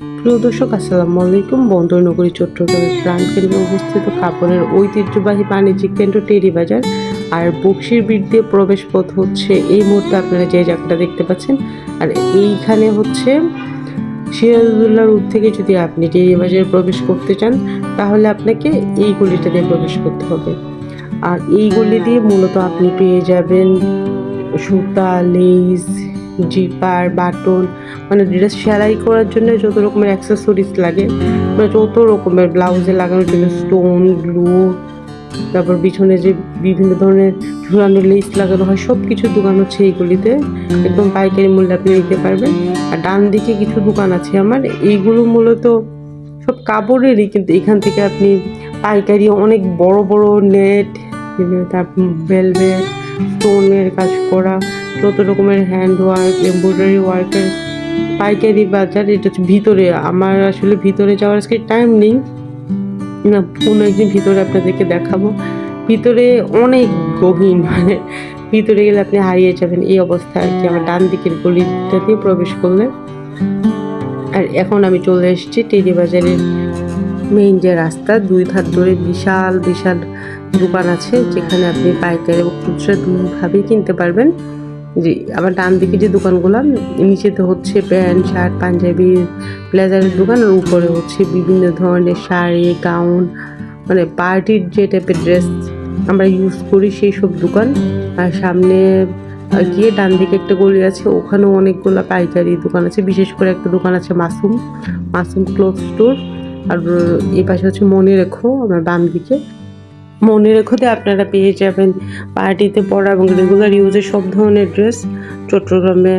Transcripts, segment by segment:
প্রিয় দর্শক, আসসালামু আলাইকুম। বন্দরনগরী চট্টগ্রামের প্রাণকেন্দ্রে অবস্থিত কাপড়ের ঐতিহ্যবাহী বাণিজ্যিক কেন্দ্র টেরি বাজার আর বক্সির বিট দিয়ে প্রবেশ পথ হচ্ছে এই মুহূর্তে আপনারা যে জায়গাটা দেখতে পাচ্ছেন। আর এইখানে হচ্ছে সিরাজুল্লাহ রোড থেকে যদি আপনি টেরি বাজারে প্রবেশ করতে চান, তাহলে আপনাকে এই গলিটা দিয়ে প্রবেশ করতে হবে। আর এই গলি দিয়ে মূলত আপনি পেয়ে যাবেন সুতা লেস জিপার, বাটন মানে ড্রেস সেলাই করার জন্য যত রকমের অ্যাক্সেসরিজ লাগে মানে যত রকমের ব্লাউজে লাগানোর জন্য স্টোন গ্লু তারপর পিছনে যে বিভিন্ন ধরনের ঝুলানো লেস লাগানো হয় সব কিছু দোকান হচ্ছে এইগুলিতে। একদম পাইকারি মূল্যে আপনি নিতে পারবেন। আর ডান দিকে কিছু দোকান আছে আমার, এইগুলো মূলত সব কাপড়েরই, কিন্তু এখান থেকে আপনি পাইকারি অনেক বড় বড় নেট তারপর ভেলভেট স্টোনের কাজ করা যত রকমের হ্যান্ড ওয়ার্ক এমব্রয়ডারি ওয়ার্কের পাইকারি বাজার, এটা হচ্ছে ভিতরে। আমার আসলে ভিতরে যাওয়ার আজকে টাইম নেই। না কোনো একদিন ভিতরে আপনাদেরকে দেখাবো। ভিতরে অনেক গহীন মানে ভিতরে গেলে আপনি হারিয়ে যাবেন এই অবস্থা আর কি। আমার ডান দিকের গলিটা দিয়ে প্রবেশ করলে। আর এখন আমি চলে এসেছি টেরি বাজারের মেইন যে রাস্তা, দুই ধার ধরে বিশাল বিশাল দোকান আছে, যেখানে আপনি পাইকারি এবং খুচরা দুভাবেই কিনতে পারবেন। জি, আবার ডান দিকে যে দোকানগুলো নিচেতে হচ্ছে প্যান্ট, শার্ট, পাঞ্জাবি ব্লেজারের দোকান, আর উপরে হচ্ছে বিভিন্ন ধরনের শাড়ি, গাউন মানে পার্টির যে টাইপের ড্রেস আমরা ইউজ করি সেই সব দোকান। আর সামনে গিয়ে ডান দিকে একটা গলি আছে, ওখানেও অনেকগুলো পাইকারি দোকান আছে, বিশেষ করে একটা দোকান আছে মাসুম মাসুম ক্লোথ স্টোর আর এই পাশে হচ্ছে মনে রেখো, আমার বাম দিকে। মনে রেখোতে আপনারা পেয়ে যাবেন পার্টিতে পরা এবং রেগুলার ইউজের সব ধরনের ড্রেস চট্টগ্রামে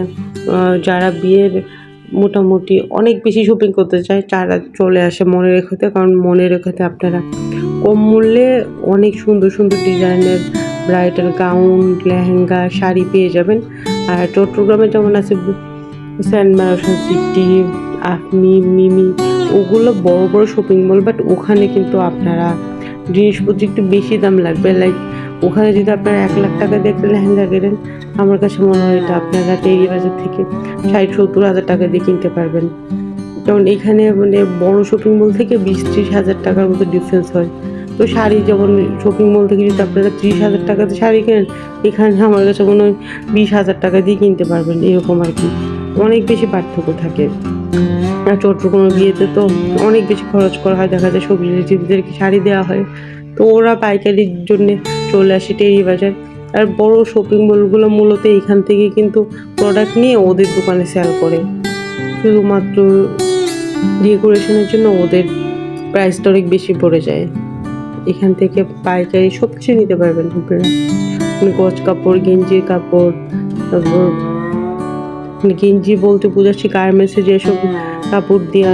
যারা বিয়ের মোটামুটি অনেক বেশি শপিং করতে চায়, তারা চলে আসে মনে রেখোতে, কারণ মনে রেখোতে আপনারা কম মূল্যে অনেক সুন্দর সুন্দর ডিজাইনের ব্রাইডাল গাউন লেহেঙ্গা, শাড়ি পেয়ে যাবেন। আর চট্টগ্রামে যেমন আছে স্যান্ড ম্যারাথন সিটি আফমি মিমি ওগুলো বড় বড় শপিং মল বাট ওখানে কিন্তু আপনারা জিনিসপত্র একটু বেশি দাম লাগবে লাইক ওখানে যদি আপনারা এক লাখ টাকা দিয়ে একটা লেহেঙ্গা কেনেন, আমার কাছে মনে হয় এটা আপনারা টেরি বাজার থেকে ষাট, সত্তর হাজার টাকা দিয়ে কিনতে পারবেন। কারণ এখানে মানে বড় শপিং মল থেকে বিশ, ত্রিশ হাজার টাকার মতো ডিফারেন্স হয়। তো শাড়ি যেমন শপিং মল থেকে যদি আপনারা ত্রিশ হাজার টাকাতে শাড়ি কেনেন, এখানে আমার কাছে মনে হয় বিশ হাজার টাকা দিয়ে কিনতে পারবেন, এরকম আর কি। অনেক বেশি পার্থক্য থাকে। আর চট্টগ্রামের বিয়েতে তো অনেক বেশি খরচ করা হয়। দেখা যায় সবজি রিলেটিভদেরকে শাড়ি দেওয়া হয়। তো ওরা পাইকারির জন্যে চলে আসে টেরি বাজার আর বড় শপিং মলগুলো মূলত এখান থেকে কিন্তু প্রোডাক্ট নিয়ে ওদের দোকানে সেল করে। শুধুমাত্র ডেকোরেশনের জন্য ওদের প্রাইসটা অনেক বেশি পড়ে যায়। এখান থেকে পাইকারি সব কিছু নিতে পারবেন আপনারা। মানে গজ কাপড়, গেঞ্জির কাপড়, তারপর মানে গেঞ্জি বলতে বোঝাচ্ছি গার্মেন্টসে যেসব কাপড় দেওয়া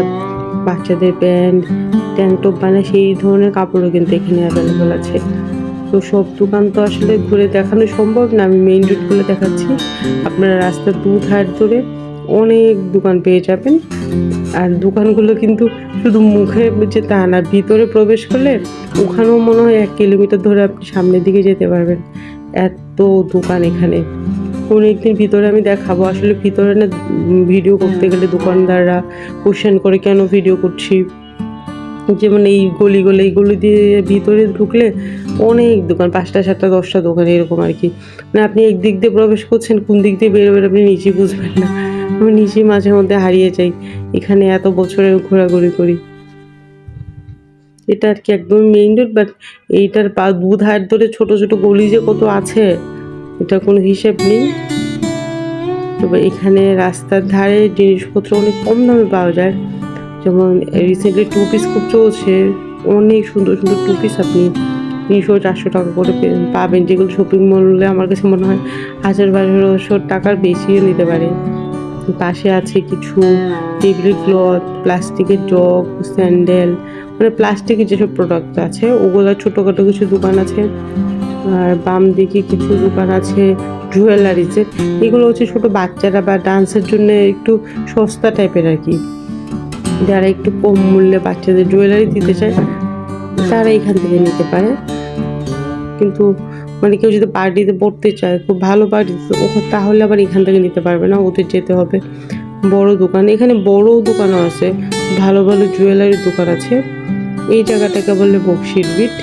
বাচ্চাদের প্যান্ট ট্যাঙ্ক টপ বানায়, সেই ধরনের কাপড়ও কিন্তু এখানে অ্যাভেলেবেল আছে। তো সব দোকান তো আসলে ঘুরে দেখানো সম্ভব না, আমি মেইন রোডগুলো দেখাচ্ছি। আপনারা রাস্তার দু ধার ধরে অনেক দোকান পেয়ে যাবেন। আর দোকানগুলো কিন্তু শুধু মুখে যে তা না, ভিতরে প্রবেশ করলে ওখানেও মনে হয় এক কিলোমিটার ধরে আপনি সামনের দিকে যেতে পারবেন। এত দোকান এখানে। কোনো একদিন ভিতরে আমি দেখাবো। আসলে ভিতরে না ভিডিও করতে গেলে দোকানদাররা কোশ্চেন করে কেন ভিডিও করছি? যেমন এই গলি গলি এইগুলো দিয়ে ভিতরে ঢুকলে অনেক দোকান পাঁচটা সাতটা দশটা দোকান এরকম আর কি। মানে আপনি এক দিক দিয়ে প্রবেশ করছেন কোন দিক দিয়ে বেরোবেন আপনি নিজেই বুঝবেন না। আমি নিজেই মাঝে মধ্যে হারিয়ে যাই। এখানে এত বছরে ঘোরাঘুরি করি। এটা আর কি একদম মেইন রোড বাট এইটার পা দু ধার ধরে ছোট ছোট গলি যে কত আছে এটা কোনো হিসেব নেই। তবে এখানে রাস্তার ধারে জিনিসপত্র অনেক কম দামে পাওয়া যায়। যেমন রিসেন্টলি টু পিস খুব চলছে। অনেক সুন্দর সুন্দর টু পিস আপনি তিনশো, চারশো টাকা করে পাবেন। যেগুলো শপিং মলে আমার কাছে মনে হয় হাজার বারোশো টাকার বেশিও নিতে পারে। পাশে আছে কিছু টেবিল ক্লথ প্লাস্টিকের জগ স্যান্ডেল মানে প্লাস্টিকের যেসব প্রোডাক্ট আছে, ওগুলো ছোটোখাটো কিছু দোকান আছে। আর বাম দিকে কিছু দোকান আছে জুয়েলারিজের এগুলো হচ্ছে ছোটো বাচ্চারা বা ডান্সের জন্য একটু সস্তা টাইপের আর কি। যারা একটু কম মূল্যে বাচ্চাদের জুয়েলারি দিতে চায়, তারা এখান থেকে নিতে পারে। কিন্তু মানে কেউ যদি পার্টিতে পড়তে চায়, খুব ভালো ওখানে তাহলে আবার এখান থেকে নিতে পারবে না, ওদের যেতে হবে। বড় দোকান, এখানে বড় দোকানও আছে, ভালো ভালো জুয়েলারির দোকান আছে। এই জায়গাটাকে বলে বক্সির বিট।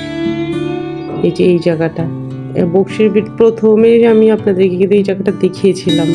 এই যে এই জায়গাটা। বক্সির প্রথমে আমি আপনাদেরকে কিন্তু এই জায়গাটা দেখিয়েছিলাম।